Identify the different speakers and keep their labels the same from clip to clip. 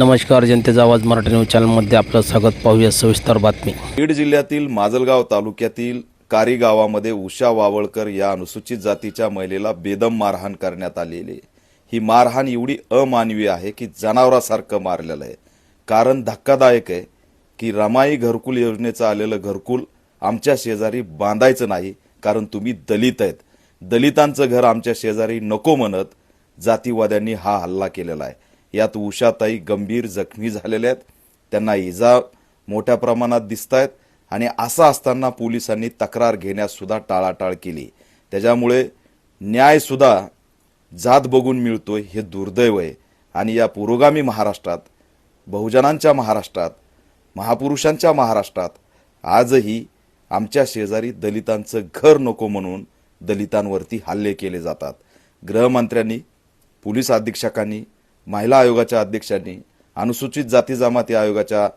Speaker 1: नमस्कार जनतेचा आवाज मराठी न्यूज चॅनलमध्ये आपलं स्वागत. पाहूया सविस्तर बातमी.
Speaker 2: बीड जिल्ह्यातील माजलगाव तालुक्यातील कारी गावामध्ये उषा वावळकर या अनुसूचित जातीच्या महिलेला बेदम मारहाण करण्यात आलेली आहे. ही मारहाण एवढी अमानवी आहे की जनावरासारखं मारलेलं आहे. कारण धक्कादायक आहे की रमाई घरकुल योजनेचं आलेलं घरकुल आमच्या शेजारी बांधायचं नाही कारण तुम्ही दलित आहेत. दलितांचं घर आमच्या शेजारी नको म्हणत जातीवाद्यांनी हा हल्ला केलेला आहे. यात उषाताई गंभीर जखमी झालेल्या आहेत. त्यांना इजा मोठ्या प्रमाणात दिसत आहेत आणि असं असताना पोलिसांनी तक्रार घेण्यास सुद्धा टाळाटाळ केली. त्याच्यामुळे न्यायसुद्धा जात बघून मिळतोय हे दुर्दैव आहे. आणि या पुरोगामी महाराष्ट्रात बहुजनांच्या महाराष्ट्रात महापुरुषांच्या महाराष्ट्रात आजही आमच्या शेजारी दलितांचं घर नको म्हणून दलितांवरती हल्ले केले जातात. गृहमंत्र्यांनी पोलीस अधीक्षकांनी महिला आयोगाच्या अध्यक्षांनी अनुसूचित जाती जमाती आयोगाच्या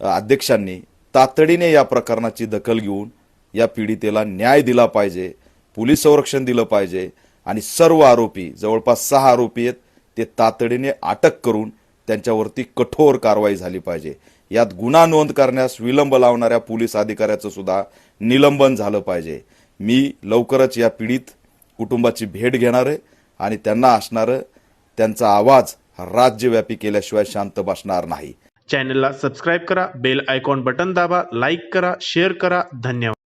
Speaker 2: अध्यक्षांनी तातडीने या प्रकरणाची दखल घेऊन या पीडितेला न्याय दिला पाहिजे पोलीस संरक्षण दिलं पाहिजे आणि सर्व आरोपी जवळपास सहा आरोपी आहेत ते तातडीने अटक करून त्यांच्यावरती कठोर कारवाई झाली पाहिजे. यात गुन्हा नोंद करण्यास विलंब लावणाऱ्या पोलीस अधिकाऱ्याचं सुद्धा निलंबन झालं पाहिजे. मी लवकरच या पीडित कुटुंबाची भेट घेणार आहे आणि त्यांना असणारं त्यांचा आवाज राज्यव्यापी केल्याशिवाय शांत बसणार नाही.
Speaker 3: चॅनलला सबस्क्राईब करा बेल आयकॉन बटन दाबा लाईक करा शेअर करा. धन्यवाद.